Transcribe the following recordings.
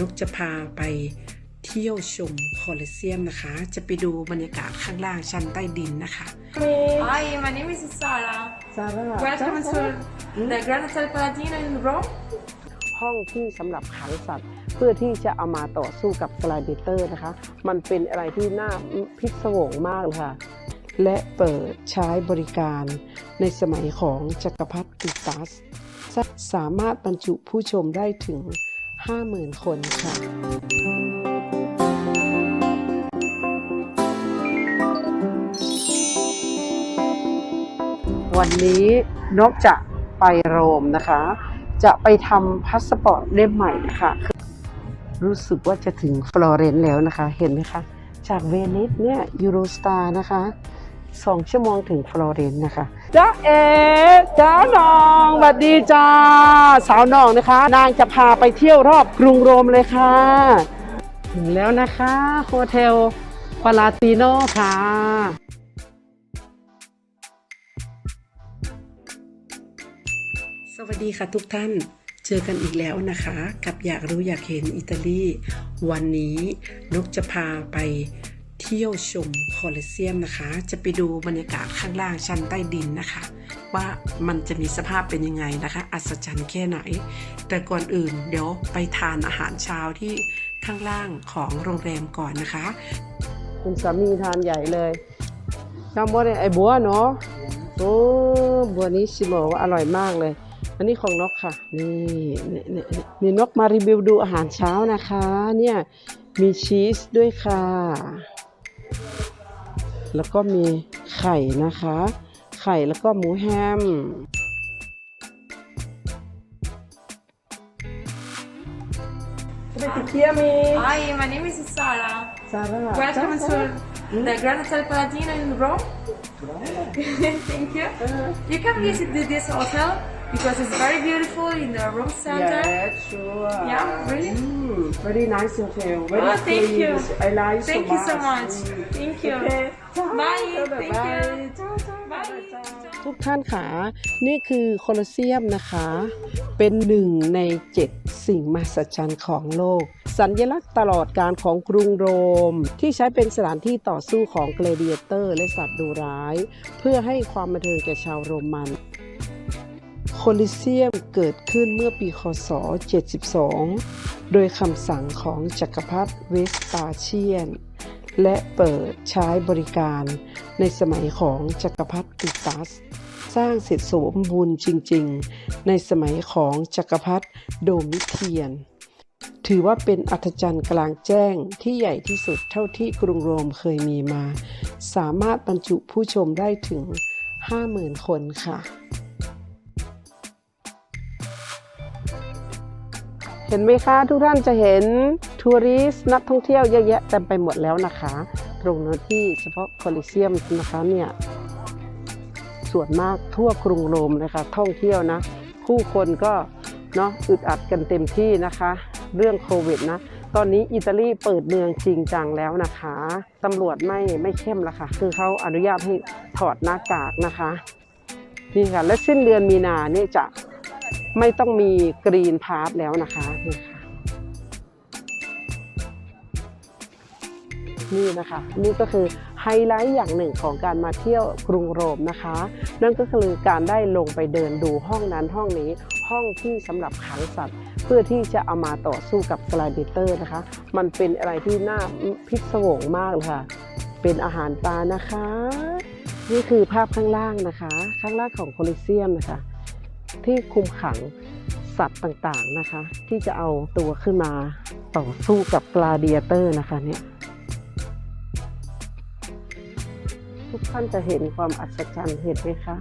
นกจะพาไปเที่ยวชมโคลอสเซียมนะคะ จะไปดูบรรยากาศข้างล่างชั้นใต้ดินนะคะ Hi, my name is Sara. ซาร่า Welcome to the Grand Hotel Paladino in Rome. ห้องที่สำหรับขังสัตว์ เพื่อที่จะเอามาต่อสู้กับกลาดิเตอร์นะคะ มันเป็นอะไรที่น่าพิศวงมากเลยค่ะ และเปิดใช้บริการในสมัยของจักรพรรดิติตัส สามารถบรรจุผู้ชมได้ถึง 50,000 คนค่ะวันนี้นกจะไปโรมนะคะ จะไปทำพาสปอร์ตเล่มใหม่นะคะ รู้สึกว่าจะถึงฟลอเรนซ์แล้วนะคะ เห็นไหมคะ จากเวนิสเนี่ยยูโรสตาร์นะคะสองชั่วโมงถึงฟลอเรนซ์นะคะจ้าเอ๋จ้าน้อ วัสดีจ้า สาวน้องนะคะ นางจะพาไปเที่ยวรอบกรุงโรมเลยค่ะ ถึงแล้วนะคะโฮเทลปาลาติโนค่ะสวัสดีค่ะทุกท่านเจอกันอีกแล้วนะคะ กับอยากรู้อยากเห็นอิตาลี วันนี้นกจะพาไปเที่ยวชมโคลอสเซียมนะคะ จะไปดูบรรยากาศข้างล่างชั้นใต้ดินนะคะ ว่ามันจะมีสภาพเป็นยังไงนะคะ อัศจรรย์แค่ไหน แต่ก่อนอื่นเดี๋ยวไปทานอาหารเช้าที่ข้างล่างของโรงแรมก่อนนะคะ คุณสามีทานใหญ่เลยจำว่าไอ้บัวเนาะโอ้บัวนี้ชิโมว่าอร่อยมากเลย อันนี้ของนกค่ะนี่นี่นี่นี่นี่นกมารีวิวดูอาหารเช้านะคะ เนี่ยมีชีสด้วยค่ะ แล้วก็มีไข่นะคะ ไข่แล้วก็หมูแฮม Hi, my name is Sara. ซาร่า Welcome to the Grand Hotel Paladino in Rome. Thank you. You can visit the- this hotel because it's very beautiful in the Rome center. Yeah, sure. Yeah, really? Mm, very nice hotel. Very Oh, thank clean. you. I like Thank so you so much. much. Thank you. Okay. Bye. Thank Bye. you. Bye. ทุกท่านค่ะนี่คือโคลอสเซียมนะคะ เป็นหนึ่งในเจ็ดสิ่งมหัศจรรย์ของโลก สัญลักษณ์ตลอดการของกรุงโรม ที่ใช้เป็นสถานที่ต่อสู้ของเกลเดียเตอร์ และสัตว์ดุร้าย เพื่อให้ความบันเทิงแก่ชาวโรมันโคลิเซียมเกิดขึ้นเมื่อปีคศ 72 โดยคำสั่งของจักรพรรดิเวสปาเชียน และเปิดใช้บริการในสมัยของจักรพรรดิติตัส สร้างเสร็จสมบูรณ์จริง ๆ ในสมัยของจักรพรรดิโดมิเทียน ถือว่าเป็นอัศจรรย์กลางแจ้งที่ใหญ่ที่สุดเท่าที่กรุงโรมเคยมีมา สามารถบรรจุผู้ชมได้ถึง 50,000 คนค่ะ เห็นไหมคะทุกท่านจะเห็นทัวริสนักท่องเที่ยวเยอะแยะเต็มไปหมดแล้วนะคะ ตรงนั้นที่เฉพาะโคลิเซียมนะคะเนี่ยส่วนมากทั่วกรุงโรมเลยค่ะท่องเที่ยวนะ ผู้คนก็เนาะอึดอัดกันเต็มที่นะคะ เรื่องโควิดนะ ตอนนี้อิตาลีเปิดเมืองจริงจังแล้วนะคะตำรวจไม่ไม่เข้มละค่ะ คือเขาอนุญาตให้ถอดหน้ากากนะคะนี่ค่ะและสิ้นเดือนมีนาเนี่ยจะ ไม่ต้องมีกรีนพาสแล้วนะคะนี่ค่ะนี่นะคะ นี่ก็คือไฮไลท์อย่างหนึ่งของการมาเที่ยวกรุงโรมนะคะ นั่นก็คือการได้ลงไปเดินดูห้องนั้นห้องนี้ห้องที่สำหรับขังสัตว์ เพื่อที่จะเอามาต่อสู้กับกลาดิเตอร์นะคะ มันเป็นอะไรที่น่าพิศวงมากเลยค่ะ เป็นอาหารปลานะคะ นี่คือภาพข้างล่างนะคะ ข้างล่างของโคลิเซียมนะคะ ที่คุมขังสัตว์ต่างๆนะคะ ที่จะเอาตัวขึ้นมาต่อสู้กับกลาเดิเตอร์นะคะเนี่ยทุกท่านจะเห็นความอัศจรรย์เห็นไหมคะ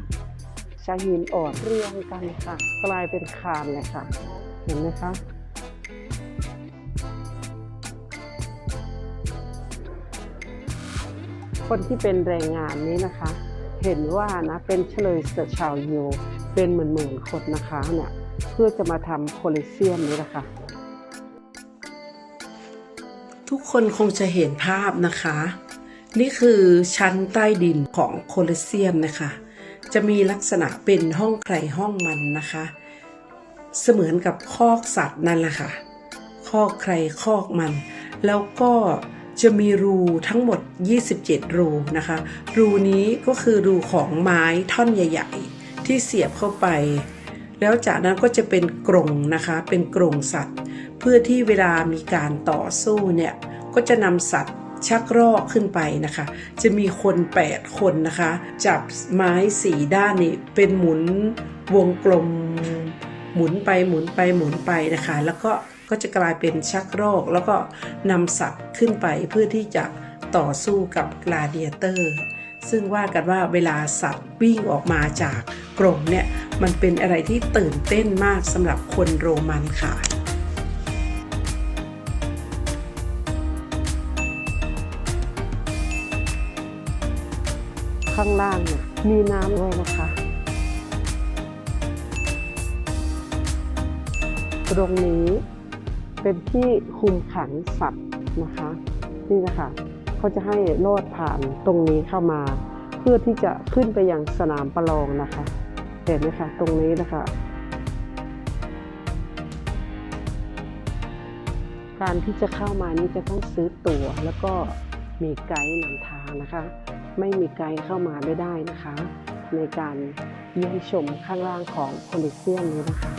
ชาหินอ่อนเรียงกันค่ะ กลายเป็นคานเลยค่ะ เห็นไหมคะคนที่เป็นแรงงานนี้นะคะ เห็นว่านะเป็นเฉลยเสือชาวยู เป็นหมื่นๆคนนะคะเนี่ยเพื่อจะมาทำโคลิเซียมนี้นะคะทุกคนคงจะเห็นภาพนะคะ นี่คือชั้นใต้ดินของโคลสเซียมนะคะ จะมีลักษณะเป็นห้องใครห้องมันนะคะ เสมือนกับคอกสัตว์นั่นแหละค่ะคอกใครคอกมัน แล้วก็จะมีรูทั้งหมด 27 รูนะคะ รูนี้ก็คือรูของไม้ท่อนใหญ่ ๆ ที่เสียบเข้าไป แล้วจากนั้นก็จะเป็นกรงนะคะเป็นกรงสัตว์ เพื่อที่เวลามีการต่อสู้เนี่ยก็จะนำสัตว์ชักรอกขึ้นไปนะคะ จะมีคน 8 คนนะคะ จับไม้สีด้านนี้เป็นหมุนวงกลม หมุนไปหมุนไปหมุนไปนะคะ แล้วก็ก็จะกลายเป็นชักรอกแล้วก็นำสัตว์ขึ้นไปเพื่อที่จะต่อสู้กับกลาเดียเตอร์ ซึ่งว่ากันว่าเวลาสัตว์วิ่งออกมาจากกรงเนี่ยมันเป็นอะไรที่ตื่นเต้นมากสำหรับคนโรมันค่ะข้างล่างเนี่ยมีน้ำด้วยนะคะ ตรงนี้เป็นที่คุมขังสัตว์นะคะ นี่นะคะ เขาจะให้โลดผ่านตรงนี้เข้ามา เพื่อที่จะขึ้นไปยังสนามประลองนะคะเห็นไหมคะตรงนี้นะคะ การที่จะเข้ามานี่จะต้องซื้อตั๋วแล้วก็มีไกด์นำทางนะคะ ไม่มีไกด์เข้ามาไม่ได้นะคะ ในการเยี่ยมชมข้างล่างของโคลิเซียมนี้นะคะ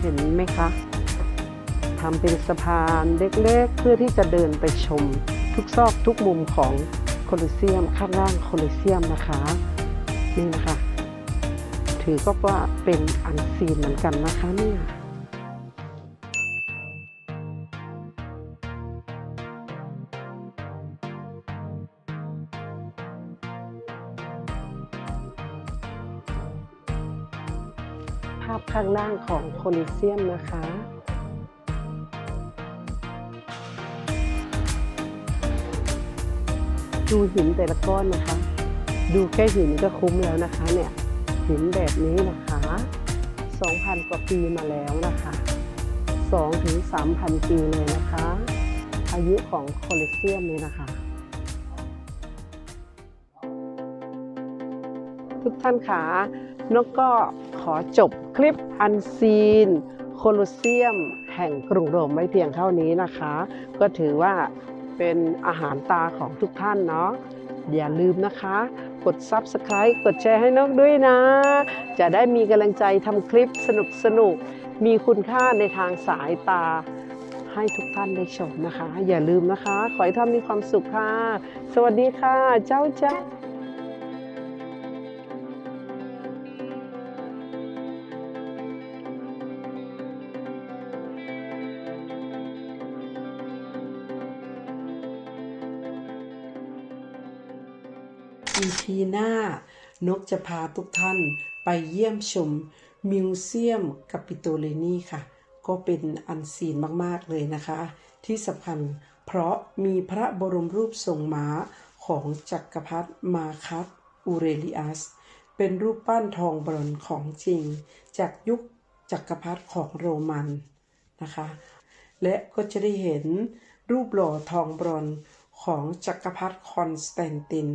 เห็นไหมคะ ทำเป็นสะพานเล็กๆ เพื่อที่จะเดินไปชม ทุกซอกทุกมุมของโคลิเซียมข้างล่างโคลิเซียมนะคะนี่นะคะถือก็ว่าเป็นอันซีนเหมือนกันนะคะเนี่ยภาพข้างล่างของโคลิเซียมนะคะ ดูหินแต่ละก้อนนะคะ ดูแค่หินก็คุ้มแล้วนะคะเนี่ยหินแบบนี้นะคะ 2,000 กว่าปีมาแล้วนะคะ2ถึง3,000 ปีเลยนะคะ อายุของโคลิเซียมเลยนะคะ ทุกท่านคะนกก็ขอจบคลิปอันซีนโคลอสเซียมแห่งกรุงโรมไว้เพียงเท่านี้นะคะ ก็ถือว่า เป็นอาหารตาของทุกท่านเนาะอย่าลืมนะคะ กด Subscribe กดแชร์ให้นกด้วยนะ จะได้มีกำลังใจทำคลิปสนุกสนุกมีคุณค่าในทางสายตาให้ทุกท่านได้ชมนะคะ อย่าลืมนะคะ ขอให้ท่านมีความสุขค่ะ สวัสดีค่ะ เจ้าเจ้า EP หน้านกจะพาทุกท่านไปเยี่ยมชมมิวเซียมกัปิโตเลนีค่ะ ก็เป็นอันซีนมากๆเลยนะคะ ที่สำคัญเพราะมีพระบรมรูปทรงม้าของจักรพรรดิมาคัสอูเรลิอัส เป็นรูปปั้นทองบรอนของจริง จากยุคจักรพรรดิของโรมันนะคะ และก็จะได้เห็นรูปหล่อทองบรอนของจักรพรรดิคอนสแตนติน